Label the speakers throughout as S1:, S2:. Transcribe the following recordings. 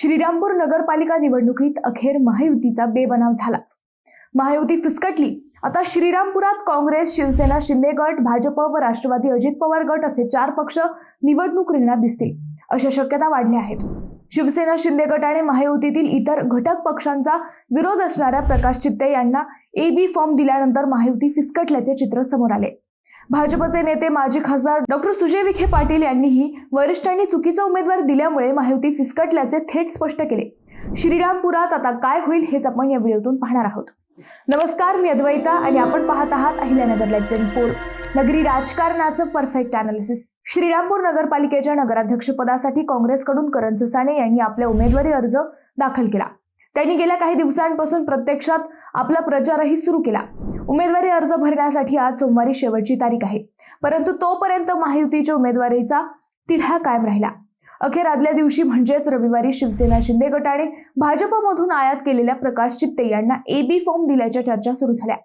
S1: श्रीरामपूर नगरपालिका निवडणुकीत अखेर महायुतीचा बेबनाव झालाच. महायुती फिसकटली. आता श्रीरामपुरात काँग्रेस शिवसेना शिंदे गट भाजप व राष्ट्रवादी अजित पवार गट असे चार पक्ष निवडणूक रिंगणात दिसतील अशा शक्यता वाढल्या आहेत. शिवसेना शिंदे गटाने महायुतीतील इतर घटक पक्षांचा विरोध असणाऱ्या प्रकाश चित्ते यांना ए बी फॉर्म दिल्यानंतर महायुती फिसकटल्याचे चित्र समोर आले. भाजपचे नेते माजी खासदार डॉक्टर सुजय विखे पाटील यांनीही वरिष्ठांनी चुकीचा उमेदवार दिल्यामुळे महायुती फिसकटल्याचे थेट स्पष्ट केले. श्रीरामपुरात आता काय होईल हेच आपण या व्हिडिओतून पाहणार आहोत. नमस्कार मी अद्वैता आणि आपण पाहत आहात अहिल्यानगर लाईव्ह नगरी राजकारणाचं परफेक्ट अनालिसिस श्रीरामपूर नगरपालिकेच्या नगराध्यक्षपदासाठी काँग्रेसकडून करण ससाणे यांनी आपला उमेदवारी अर्ज दाखल केला. त्यांनी गेल्या काही दिवसांपासून प्रत्यक्षात आपला प्रचारही सुरू केला. उमेदवारी अर्ज भरण्यासाठी आज सोमवारी शेवटची तारीख आहे. परंतु तोपर्यंत महायुतीच्या उमेदवारीचा तिढा कायम राहिला. अखेर आदल्या दिवशी म्हणजेच रविवारी शिवसेना शिंदे गटाने भाजपमधून आयात केलेल्या प्रकाश चित्ते यांना ए बी फॉर्म दिल्याच्या चर्चा सुरू झाल्या.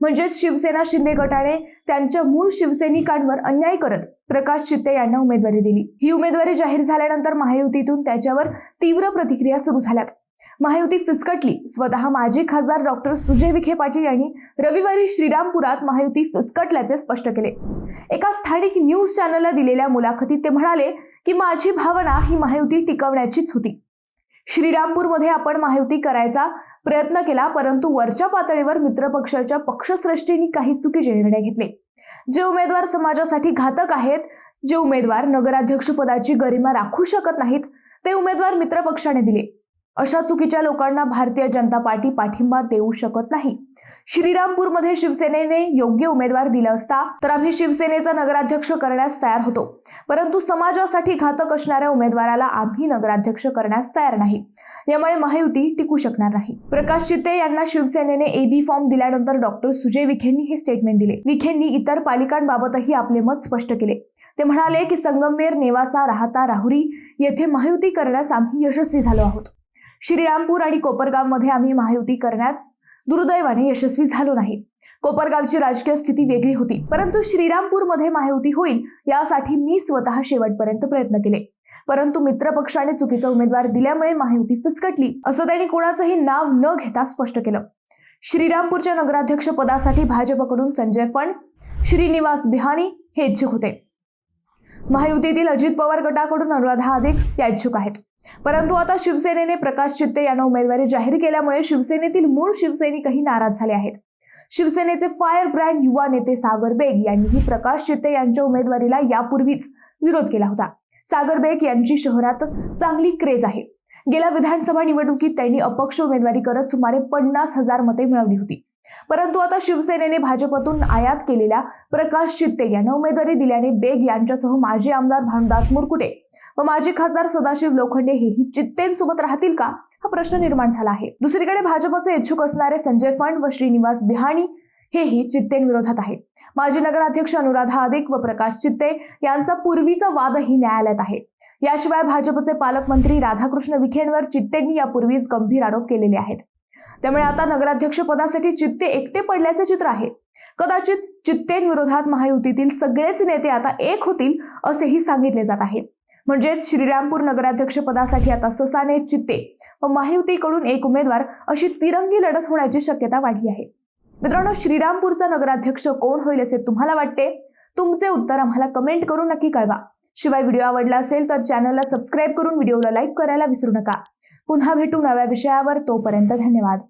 S1: म्हणजेच शिवसेना शिंदे गटाने त्यांच्या मूळ शिवसैनिकांवर अन्याय करत प्रकाश चित्ते यांना उमेदवारी दिली. ही उमेदवारी जाहीर झाल्यानंतर महायुतीतून त्याच्यावर तीव्र प्रतिक्रिया सुरू झाल्यात. महायुती फिसकटली. स्वतः माजी खासदार डॉक्टर सुजय विखे पाटील यांनी रविवारी श्रीरामपुरात महायुती फिसकटल्याचे स्पष्ट केले. एका स्थानिक न्यूज चॅनलला दिलेल्या मुलाखतीत ते म्हणाले की माझी भावना ही महायुती टिकवण्याचीच होती. श्रीरामपूरमध्ये आपण महायुती करायचा प्रयत्न केला परंतु वरच्या पातळीवर मित्रपक्षाच्या पक्षश्रेष्ठींनी काही चुकीचे निर्णय घेतले. जे उमेदवार समाजासाठी घातक आहेत जे उमेदवार नगराध्यक्ष पदाची गरिमा राखू शकत नाहीत ते उमेदवार मित्रपक्षाने दिले. अशा चुकीच्या लोकांना भारतीय जनता पार्टी पाठिंबा देऊ शकत नाही. श्रीरामपूरमध्ये शिवसेनेने योग्य उमेदवार दिला असता तर आम्ही शिवसेनेचा नगराध्यक्ष करण्यास तयार होतो. परंतु समाजासाठी घातक असणाऱ्या उमेदवाराला आम्ही नगराध्यक्ष करण्यास तयार नाही. यामुळे महायुती टिकू शकणार नाही. प्रकाश चित्ते यांना शिवसेनेने ए बी फॉर्म दिल्यानंतर डॉक्टर सुजय विखेंनी हे स्टेटमेंट दिले. विखेंनी इतर पालिकांबाबतही आपले मत स्पष्ट केले. ते म्हणाले की संगमनेर नेवासा राहता राहुरी येथे महायुती करण्यास आम्ही यशस्वी झालो आहोत. श्रीरामपूर आणि कोपरगावमध्ये आम्ही महायुती करण्यात दुर्दैवाने यशस्वी झालो नाही. कोपरगावची राजकीय स्थिती वेगळी होती. परंतु श्रीरामपूरमध्ये महायुती होईल यासाठी मी स्वतः शेवटपर्यंत प्रयत्न केले. परंतु मित्र पक्षाने चुकीचा उमेदवार दिल्यामुळे महायुती फिसकटली असं त्यांनी कोणाचंही नाव न घेता स्पष्ट केलं. श्रीरामपूरच्या नगराध्यक्ष पदासाठी भाजपकडून संजय फण श्रीनिवास बिहानी हे इच्छुक होते. महायुतीतील अजित पवार गटाकडून अनुराधा अधिक या इच्छुक आहेत. परंतु आता शिवसेनेने प्रकाश चित्ते यांना उमेदवारी जाहीर केल्यामुळे शिवसेनेतील मूळ शिवसैनिकही नाराज झाले आहेत. शिवसेनेचे फायर ब्रँड युवा नेते सागर बेग यांनीही प्रकाश चित्ते यांच्या उमेदवारीला यापूर्वीच विरोध केला होता. सागर बेग यांची शहरात चांगली क्रेज आहे. गेल्या विधानसभा निवडणुकीत त्यांनी अपक्ष उमेदवारी करत सुमारे पन्नास हजार मते मिळवली होती. परंतु आता शिवसेनेने भाजपतून आयात केलेल्या प्रकाश चित्ते यांना उमेदवारी दिल्याने बेग यांच्यासह माजी आमदार भानुदास मुरकुटे व माजी खासदार सदाशिव लोखंडे हेही चित्तेंसोबत राहतील का? हा प्रश्न निर्माण झाला आहे. दुसरीकडे भाजपचे इच्छुक असणारे संजय फंड व श्रीनिवास बिहाणी हेही चित्तेंविरोधात आहेत. माजी नगराध्यक्ष अनुराधा अधिक व प्रकाश चित्ते यांचा पूर्वीचा वादही न्यायालयात आहे. याशिवाय भाजपचे पालकमंत्री राधाकृष्ण विखेंवर चित्तेंनी यापूर्वीच गंभीर आरोप केलेले आहेत. त्यामुळे आता नगराध्यक्ष पदासाठी चित्ते एकटे पडल्याचे चित्र आहे. कदाचित चित्तेंविरोधात महायुतीतील सगळेच नेते आता एक होतील असेही सांगितले जात आहे. म्हणजेच श्रीरामपूर नगराध्यक्ष पदासाठी आता ससाने चित्ते व महायुतीकडून एक उमेदवार अशी तिरंगी लढत होण्याची शक्यता वाढली आहे. मित्रांनो श्रीरामपूरचा नगराध्यक्ष कोण होईल असे तुम्हाला वाटते? तुमचे उत्तर आम्हाला कमेंट करून नक्की कळवा. शिवाय व्हिडिओ आवडला असेल तर चॅनलला सबस्क्राईब करून व्हिडिओला लाईक करायला विसरू नका. पुन्हा भेटू नव्या विषयावर तोपर्यंत धन्यवाद.